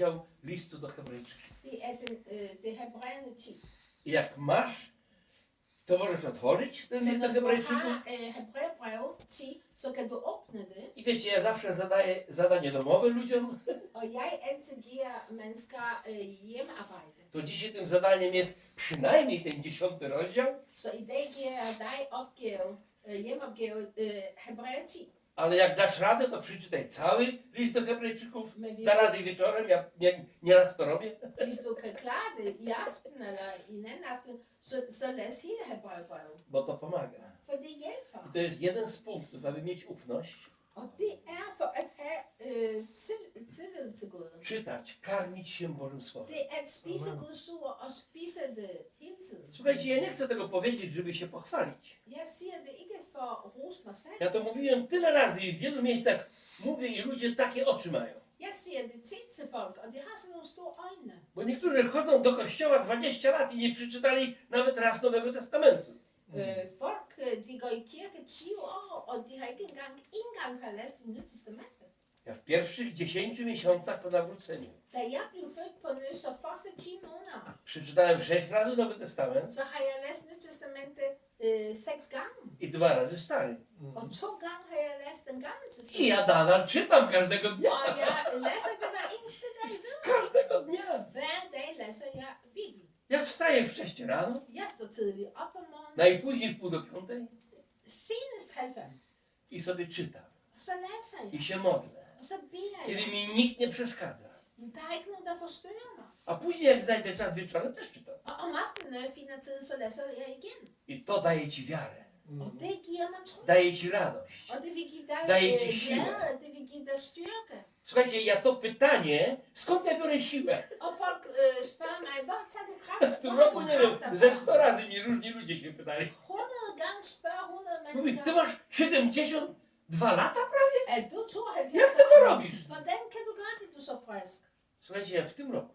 rozdział listu do Hebrajczyków. Det er den, øh, det Hebræerne 10. I jak masz, to możesz otworzyć ten Så list do når du Hebrajczyków. har øh, Hebræerbrev 10, så kan du åbne det. I wiecie, ja zawsze zadaję zadanie domowe ludziom. Og jeg altid giver mennesker øh, hjemmearbejde. To dzisiaj tym zadaniem jest przynajmniej ten dziesiąty rozdział, Så i dag giver jeg dig opgave, øh, hjemmeopgave øh, Hebræer 10. ale jak dasz radę, to przeczytaj cały list do Hebrajczyków. Hvis, Da rady wieczorem, ja nie, nieraz to robię. hvis du kan klare det i aften eller i en anden aften, så, så læs hele Hebræerbrevet. Bo to pomaga. For det hjælper. I to jest jeden z punktów, aby mieć ufność, Og det er for at have øh, til, tillid til Gud. czytać, karmić się Bożym Słowem. Det er at spise Guds ord og spise det hele tiden. Słuchajcie, ja nie chcę tego powiedzieć, żeby się pochwalić. Jeg siger det ikke for at rose mig selv. Ja to mówiłem tyle razy i w wielu miejscach mówię i ludzie takie oczy mają. Jeg siger det tit til folk, og de har sådan nogle store øjne. Bo niektórzy chodzą do kościoła 20 lat i nie przeczytali nawet raz Nowego Testamentu. Øh, folk, øh, de går i kirke 20 år, og de har ikke engang, ikke engang har læst det nye testamente. W pierwszych 10 miesiącach po nawróceniu Da jeg blev født på ny, så første 10 måneder, przeczytałem 6 razy Nowy Testament så har jeg læst nyt testamente øh, seks gange. i dwa razy Stary. Og to gange har jeg læst den gamle I ja nadal czytam każdego dnia. Og jeg læser det hver eneste dag ved. Każdego dnia. Hver dag læser jeg Bibelen. Ja wstaję wcześniej rano, Jeg står tidligt op om morgenen, najpóźniej w pół do piątej senest halv fem, i sobie czytam. og så læser jeg. I się modlę. Beder Kiedy mi nikt nie przeszkadza. Nogen, der forstyrrer mig. A później jak znajdę czas wieczorem też czytam. Når jeg finder tid, så læser jeg igen. I to daje ci wiarę. Og det giver mig tro. Daje ci radość. Og det vil give dig Daje ci siłę. glæde, det vil give dig styrke. Słuchajcie, ja to pytanie, skąd ja biorę siłę? Og folk øh, spørger mig, hvor tager du kraft? W tym har roku, du nie wiem, kræfter ze fra? 100 razy mi różni ludzie się pytali. 100 gange spørger 100 Mówi, ty mennesker, masz 72 lata prawie? Du 72 Jak ty to robisz? Hvordan kan du gøre det, du er så frisk? Słuchajcie, ja w tym roku,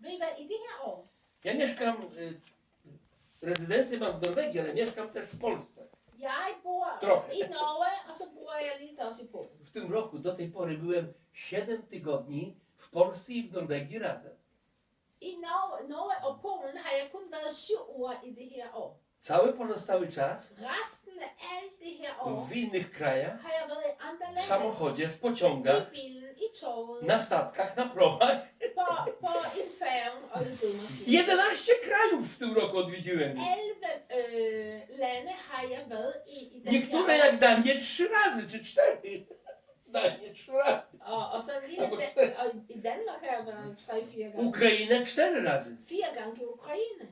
Ved I hvad, i det her år, ja mieszkam, y, rezydencję mam w Norwegii, ale mieszkam też w Polsce. jeg bor i Norge, og så bor jeg lidt også i Polen. W tym roku do tej pory byłem 7 tygodni w Polsce i w Norwegii razem. I Norge, Norge og Polen har jeg kun været syv uger i det her år. Cały pozostały czas Resten af alt det her år w innych krajach, har jeg w samochodzie, w pociągach, bilen, i toget, na statkach, na promach. en flymaskine. 11 krajów w tym roku odwiedziłem. 11 lande har jeg været i, Niektóre jak Danię trzy razy, czy cztery. Danię trzy razy. Albo cztery. og i Danmark har jeg været 3-4 gange. Ukrainę cztery razy. Fire gange i Ukraine.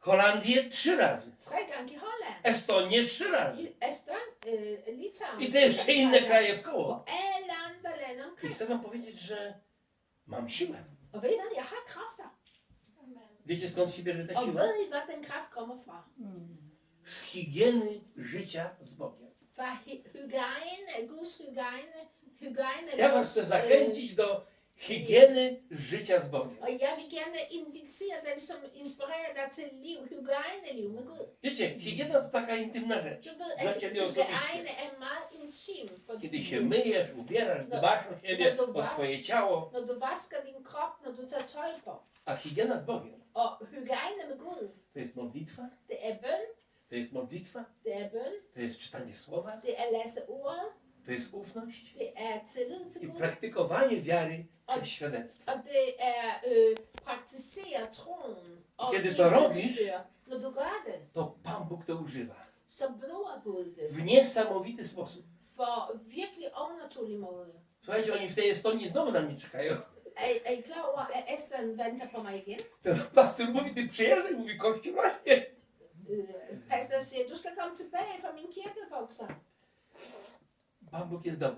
Holandię trzy razy. Tre gange i Holland. Estonię trzy razy. I Eston, Litauen. I te jeszcze inne kraje w koło. Og alle andre lande I omkring. chcę wam powiedzieć, że mam siłę. Og ved I hvad, jeg har kræfter. Wiecie skąd się bierze ta Og siła? ved I hvad den kraft kommer fra? Z higieny życia z Bogiem. Fra hy- hygiejne, Guds hygiejne, hygiejne Ja was chcę zachęcić do higieny życia z Bogiem. Og jeg vil gerne invitere dig, ligesom inspirere dig til liv, hygiejne-liv med Gud. Wiecie, higiena to taka intymna rzecz. Du ved, Dla at ciebie osobiście. hygiejne er meget intim for dit Kiedy liv. się myjesz, ubierasz, dbasz o siebie, o swoje ciało. Når du vasker din krop, når du tager tøj på. A higiena z Bogiem Og hygiejne med Gud, to jest modlitwa, det er bøn, to jest modlitwa, det er bøn, to jest czytanie słowa, det er læse ordet, to jest ufność det er tillid til i Gud, praktykowanie wiary przez świadectwo. og det er øh, praktisere troen. Og Kiedy to robisz, vidnesbyrd. Når du gør det, To Pan Bóg to używa så bruger Gud det w niesamowity sposób. for virkelig overnaturlig måde. Słuchajcie, oni w tej Estonii znowu na mnie czekają. Er, er I klar over, at Estland venter på mig igen? Pastor mówi, ty przyjeżdżaj, mówi Kościół właśnie. Øh, pastor siger, du skal komme tilbage, for min kirke vokser. Pan Bóg jest dobry.